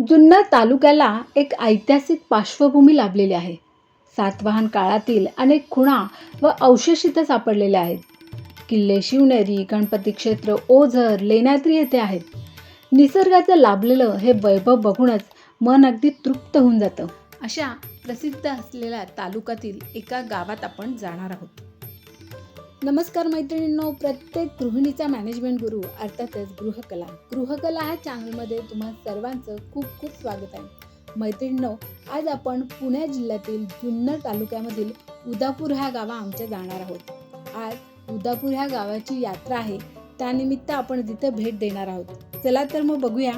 जुन्नर तालुक्याला एक ऐतिहासिक पार्श्वभूमी लाभलेली आहे. सातवाहन काळातील अनेक खुणा व अवशेष इथं सापडलेले आहेत. किल्ले शिवनेरी गणपती क्षेत्र ओझर लेण्याद्री येथे आहेत. निसर्गाचं लाभलेलं हे वैभव बघूनच मन अगदी तृप्त होऊन जातं. अशा प्रसिद्ध असलेल्या तालुक्यातील एका गावात आपण जाणार आहोत. नमस्कार मैत्रिणींनो प्रत्येक गृहिणीचा मॅनेजमेंट गुरु अर्थातच गृहकला. गृहकला ह्या चॅनलमध्ये तुम्हा सर्वांचं खूप खूप स्वागत आहे. मैत्रिणींनो आज आपण पुणे जिल्ह्यातील जुन्नर तालुक्यामधील उदापूर ह्या गावा आमच्या जाणार आहोत. आज उदापूर ह्या गावाची यात्रा आहे. त्यानिमित्त आपण तिथे भेट देणार आहोत. चला तर मग बघूया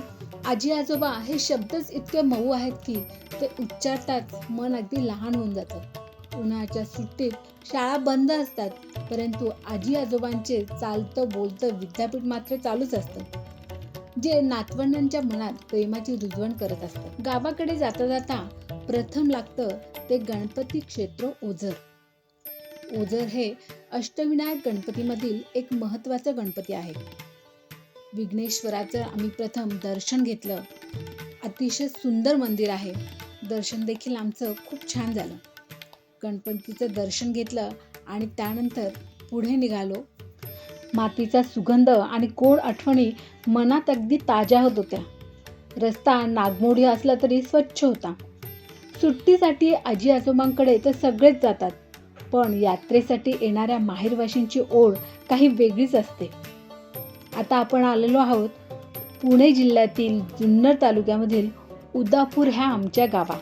आजी आजोबा हे शब्दच इतके मऊ आहेत की ते उच्चारताच मन अगदी लहान होऊन जातं. उन्हाळ्याच्या सुट्टीत शाळा बंद असतात परंतु आजी आजोबांचे चालतं बोलतं विद्यापीठ मात्र चालूच असतं जे नातवंडांच्या मनात प्रेमाची रुजवण करत असतं. गावाकडे जाता जाता प्रथम लागतं ते गणपती क्षेत्र ओझर. ओझर हे अष्टविनायक गणपतीमधील एक महत्वाचं गणपती आहे. विघ्नेश्वराचं आम्ही प्रथम दर्शन घेतलं. अतिशय सुंदर मंदिर आहे. दर्शन देखील आमचं खूप छान झालं. गणपतीचं दर्शन घेतलं आणि त्यानंतर पुढे निघालो. मातीचा सुगंध आणि गोड आठवणी मनात अगदी ताज्या होत होत्या. रस्ता नागमोडी असला तरी स्वच्छ होता. सुट्टीसाठी आजी आजोबांकडे तर सगळेच जातात पण यात्रेसाठी येणाऱ्या माहेरवाशींची ओढ काही वेगळीच असते. आता आपण आलेलो आहोत पुणे जिल्ह्यातील जुन्नर तालुक्यामधील उदापूर ह्या आमच्या गावा.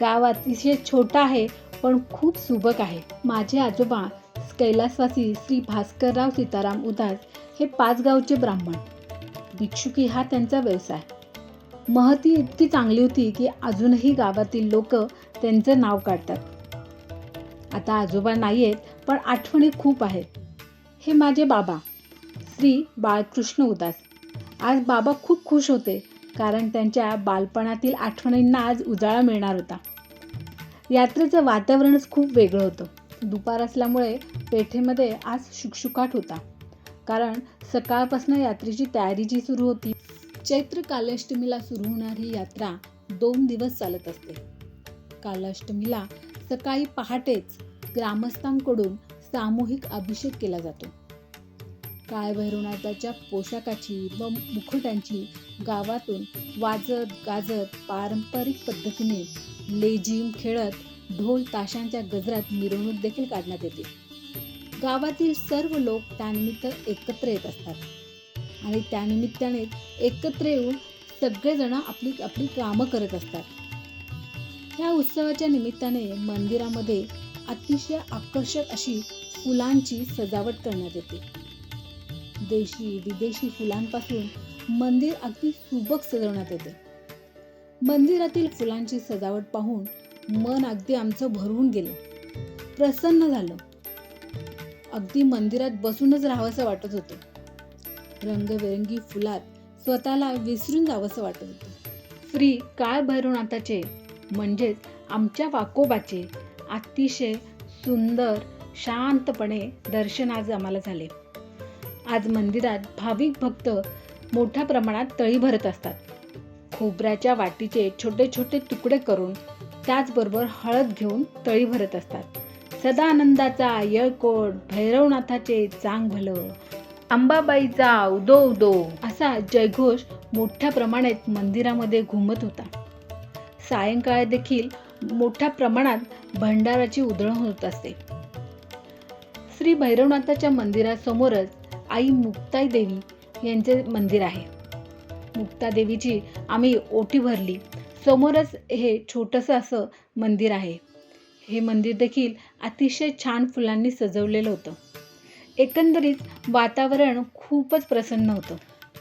गाव अतिशय छोटा आहे पण खूप सुबक आहे. माझे आजोबा कैलासवासी श्री भास्करराव सीताराम उदास हे पाच गावचे ब्राह्मण. भिक्षुकी हा त्यांचा व्यवसाय. महती इतकी चांगली होती की अजूनही गावातील लोक त्यांचं नाव काढतात. आता आजोबा नाही आहेत पण आठवणी खूप आहेत. हे माझे बाबा श्री बाळकृष्ण उदास. आज बाबा खूप खुश होते कारण त्यांच्या बालपणातील आठवणींना आज उजाळा मिळणार होता. यात्रेचं वातावरणच खूप वेगळं होतं. दुपार असल्यामुळे पेठेमध्ये आज शुकशुकाट होता. कारण सकाळपासून यात्रेची तयारी जी सुरू होती चैत्र कालाष्टमीला सुरू होणारी यात्रा दोन दिवस चालत असते. कालाष्टमीला सकाळी पहाटेच ग्रामस्थांकडून सामूहिक अभिषेक केला जातो. काळभैरवनाथाच्या पोशाखाची व मुखोट्यांची गावातून वाजत गाजत पारंपरिक पद्धतीने लेझिम खेळत ढोल ताशांच्या गजरात मिरवणूक देखील काढण्यात येते. गावातील सर्व लोक त्यानिमित्त एकत्र येत असतात. आणि त्यानिमित्ताने एकत्र येऊन सगळेजण आपली आपली कामं करत असतात. या उत्सवाच्या निमित्ताने मंदिरामध्ये अतिशय आकर्षक अशी फुलांची सजावट करण्यात येते. देशी विदेशी फुलांपासून मंदिर अगदी सुबक सजवण्यात येते. मंदिरातील फुलांची सजावट पाहून मन अगदी आमचं भरून गेलं. प्रसन्न झालं. अगदी मंदिरात बसूनच राहावंसं वाटत होतं. रंगबेरंगी फुलात स्वतःला विसरून जावंसं वाटत होतं. श्री काळ भैरवनाथाचे म्हणजेच आमच्या वाकोबाचे अतिशय सुंदर शांतपणे दर्शन आज आम्हाला झाले. आज मंदिरात भाविक भक्त मोठ्या प्रमाणात तळी भरत असतात. खोबऱ्याच्या वाटीचे छोटे छोटे तुकडे करून त्याचबरोबर हळद घेऊन तळी भरत असतात. सदानंदाचा येळकोट भैरवनाथाचे चांग भलं अंबाबाईचा उदो उदो असा जयघोष मोठ्या प्रमाणात मंदिरामध्ये घुमत होता. सायंकाळ देखील मोठ्या प्रमाणात भंडाराची उधळण होत असते. श्री भैरवनाथाच्या मंदिरासमोरच आई मुक्ताई देवी यांचे मंदिर आहे. मुक्ता देवीची आम्ही ओटी भरली. समोरच हे छोटंसं असं मंदिर आहे. हे मंदिर देखील अतिशय छान फुलांनी सजवलेलं होतं. एकंदरीत वातावरण खूपच प्रसन्न होतं.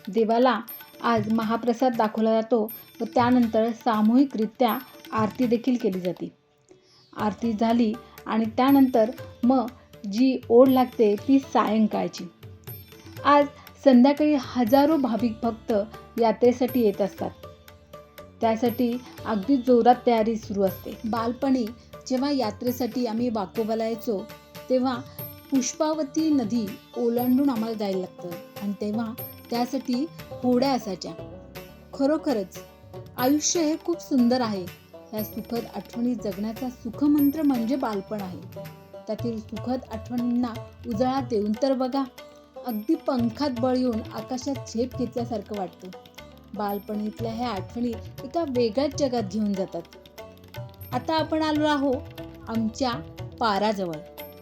देवाला आज महाप्रसाद दाखवला जातो व त्यानंतर सामूहिकरित्या आरती देखील केली जाते. आरती झाली आणि त्यानंतर मग जी ओढ लागते ती सायंकाळची. आज संध्याकाळी हजारो भाविक भक्त यात्रेसाठी येत असतात. त्यासाठी अगदी जोरात तयारी सुरू असते. बालपणी जेव्हा यात्रेसाठी आम्ही वाकोबाला यायचो तेव्हा पुष्पावती नदी ओलांडून आम्हाला जायला लागतं आणि तेव्हा त्यासाठी होड्या असायच्या. खरोखरच आयुष्य हे खूप सुंदर आहे. ह्या सुखद आठवणी जगण्याचा सुखमंत्र म्हणजे बालपण आहे. त्यातील सुखद आठवणींना उजाळा देऊन तर बघा. अगदी पंखात बळ येऊन आकाशात झेप घेतल्यासारखं वाटतं. बालपणीतल्या ह्या आठवणी एका वेगळ्याच जगात घेऊन जातात. आता आपण आलो आहो आमच्या पाराजवळ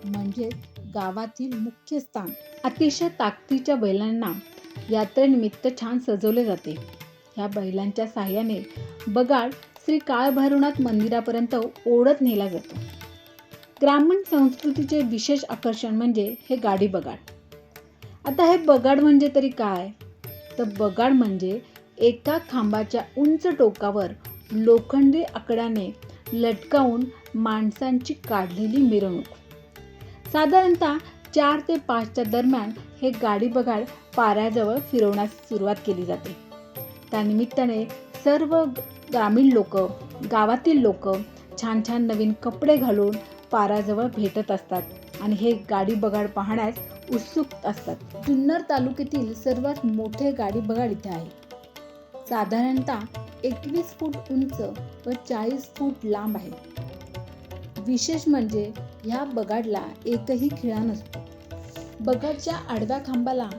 म्हणजे गावातील मुख्य स्थान. अतिशय ताकदीच्या बैलांना यात्रेनिमित्त छान सजवले जाते. ह्या बैलांच्या साह्याने बगाड श्री काळभैरवनाथ मंदिरापर्यंत ओढत नेला जातो. ग्रामीण संस्कृतीचे विशेष आकर्षण म्हणजे हे गाडी बगाड. आता हे बगाड म्हणजे तरी काय? तर बगाड म्हणजे एका खांबाच्या उंच टोकावर लोखंडी आकड्याने लटकावून माणसांची काढलेली मिरवणूक. साधारणतः चार ते पाचच्या दरम्यान हे गाडी बगाड पाऱ्याजवळ फिरवण्यास सुरुवात केली जाते. त्यानिमित्ताने सर्व ग्रामीण लोक गावातील लोक छान छान नवीन कपडे घालून पाराजवळ भेटत असतात आणि हे गाडी बगाड पाहण्यास उत्सुक असतात. जुन्नर तालुक्यातील सर्वात मोठे गाडी बगाड इथे आहे. साधारणतः एकवीस फूट उंच व चाळीस फूट लांब आहे. विशेष म्हणजे ह्या बगाडला एकही खिळा नसतो. बगाडच्या आडव्या खांबाला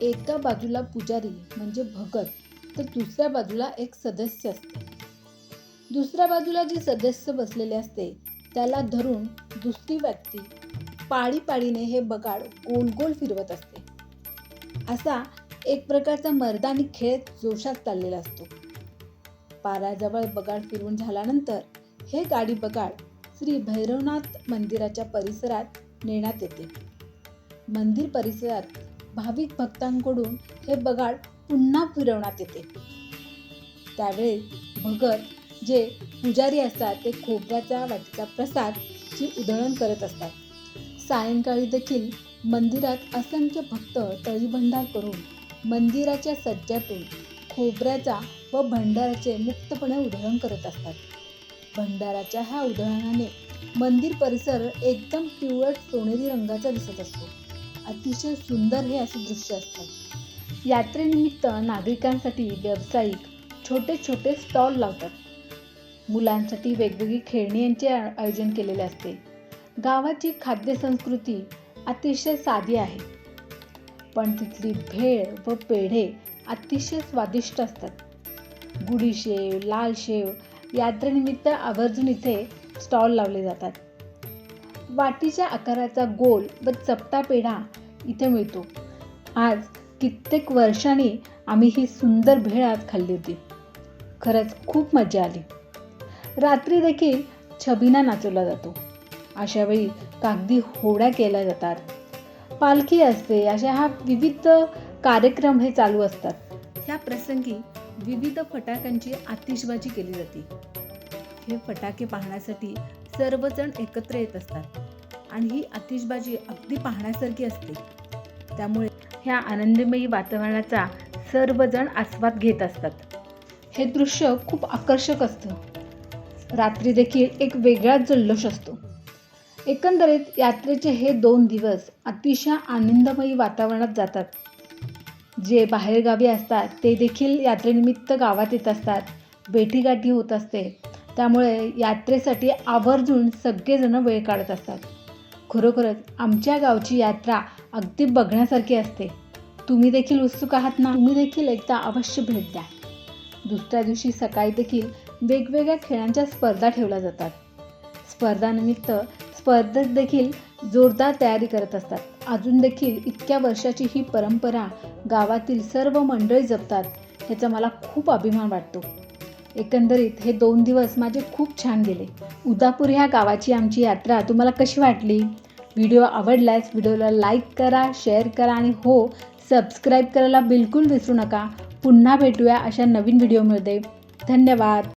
एका बाजूला पुजारी म्हणजे भगत तर दुसऱ्या बाजूला एक सदस्य असते. दुसऱ्या बाजूला जे सदस्य बसलेले असते त्याला धरून दुसरी व्यक्ती पाळी पाळीने हे बगाड गोल गोल फिरवत असते. असा एक प्रकारचा मर्दानी खेळ जोशात चाललेला असतो. पाराजवळ बगाड फिरवून झाल्यानंतर हे गाडी बगाड श्री भैरवनाथ मंदिराच्या परिसरात नेण्यात येते. मंदिर परिसरात भाविक भक्तांकडून हे बगाड पुन्हा फिरवण्यात येते. त्यावेळी भगत जे पुजारी असतात ते खोबऱ्याच्या वाटीचा प्रसाद ची उधळण करत असतात. सायंकाळी देखील मंदिरात असंख्य भक्त तळीभंडार करून मंदिराच्या सज्जातून खोबऱ्याचा व भंडाराचे मुक्तपणे उधळण करत असतात. भंडाराच्या ह्या उधळणाने मंदिर परिसर एकदम पिवळट सोनेरी रंगाचा दिसत असतो. अतिशय सुंदर हे असे दृश्य असतात. यात्रेनिमित्त नागरिकांसाठी व्यावसायिक छोटे छोटे स्टॉल लावतात. मुलांसाठी वेगवेगळी खेळणी यांचे आयोजन केलेले असते. गावाची खाद्य संस्कृती अतिशय साधी आहे. पण तिथली भेळ व पेढे अतिशय स्वादिष्ट असतात. गुढी शेव लाल शेव यात्रेनिमित्त आवर्जून इथे स्टॉल लावले जातात. वाटीच्या आकाराचा गोल व चपटा पेढा इथे मिळतो. आज कित्येक वर्षांनी आम्ही ही सुंदर भेळ आज खाल्ली होती. खरंच खूप मजा आली. रात्री देखील छबिना नाचवला जातो. अशा वेळी कागदी होड्या केल्या जातात. पालखी असते अशा हा विविध कार्यक्रम हे चालू असतात. ह्या प्रसंगी विविध फटाक्यांची आतिषबाजी केली जाते. हे फटाके पाहण्यासाठी सर्वजण एकत्र येत असतात आणि ही आतिषबाजी अगदी पाहण्यासारखी असते. त्यामुळे ह्या आनंदमयी वातावरणाचा सर्वजण आस्वाद घेत असतात. हे दृश्य खूप आकर्षक असतं. रात्री देखील एक वेगळाच जल्लोष असतो. एकंदरीत यात्रेचे हे दोन दिवस अतिशय आनंदमयी वातावरणात जातात. जे बाहेरगावी असतात ते देखील यात्रेनिमित्त गावात येत असतात. भेटीगाठी होत असते. त्यामुळे यात्रेसाठी आवर्जून सगळेजण वेळ काढत असतात. खरोखरच आमच्या गावची यात्रा अगदी बघण्यासारखी असते. तुम्ही देखील उत्सुक आहात ना? तुम्ही देखील एकदा अवश्य भेट द्या. दुसऱ्या दिवशी सकाळी देखील वेगवेगळ्या खेळांच्या स्पर्धा ठेवल्या जातात. स्पर्धानिमित्त स्पर्धक देखील जोरदार तयारी करत असतात. अजून देखील इतक्या वर्षाची ही परंपरा गावातील सर्व मंडळी जपतात ह्याचा मला खूप अभिमान वाटतो. एकंदरीत हे दोन दिवस माझे खूप छान गेले. उदापूर ह्या गावाची आमची यात्रा तुम्हाला कशी वाटली? व्हिडिओ आवडल्यास व्हिडिओला लाईक करा शेअर करा आणि हो सबस्क्राईब करायला बिलकुल विसरू नका. पुन्हा भेटूया अशा नवीन व्हिडिओमध्ये. धन्यवाद!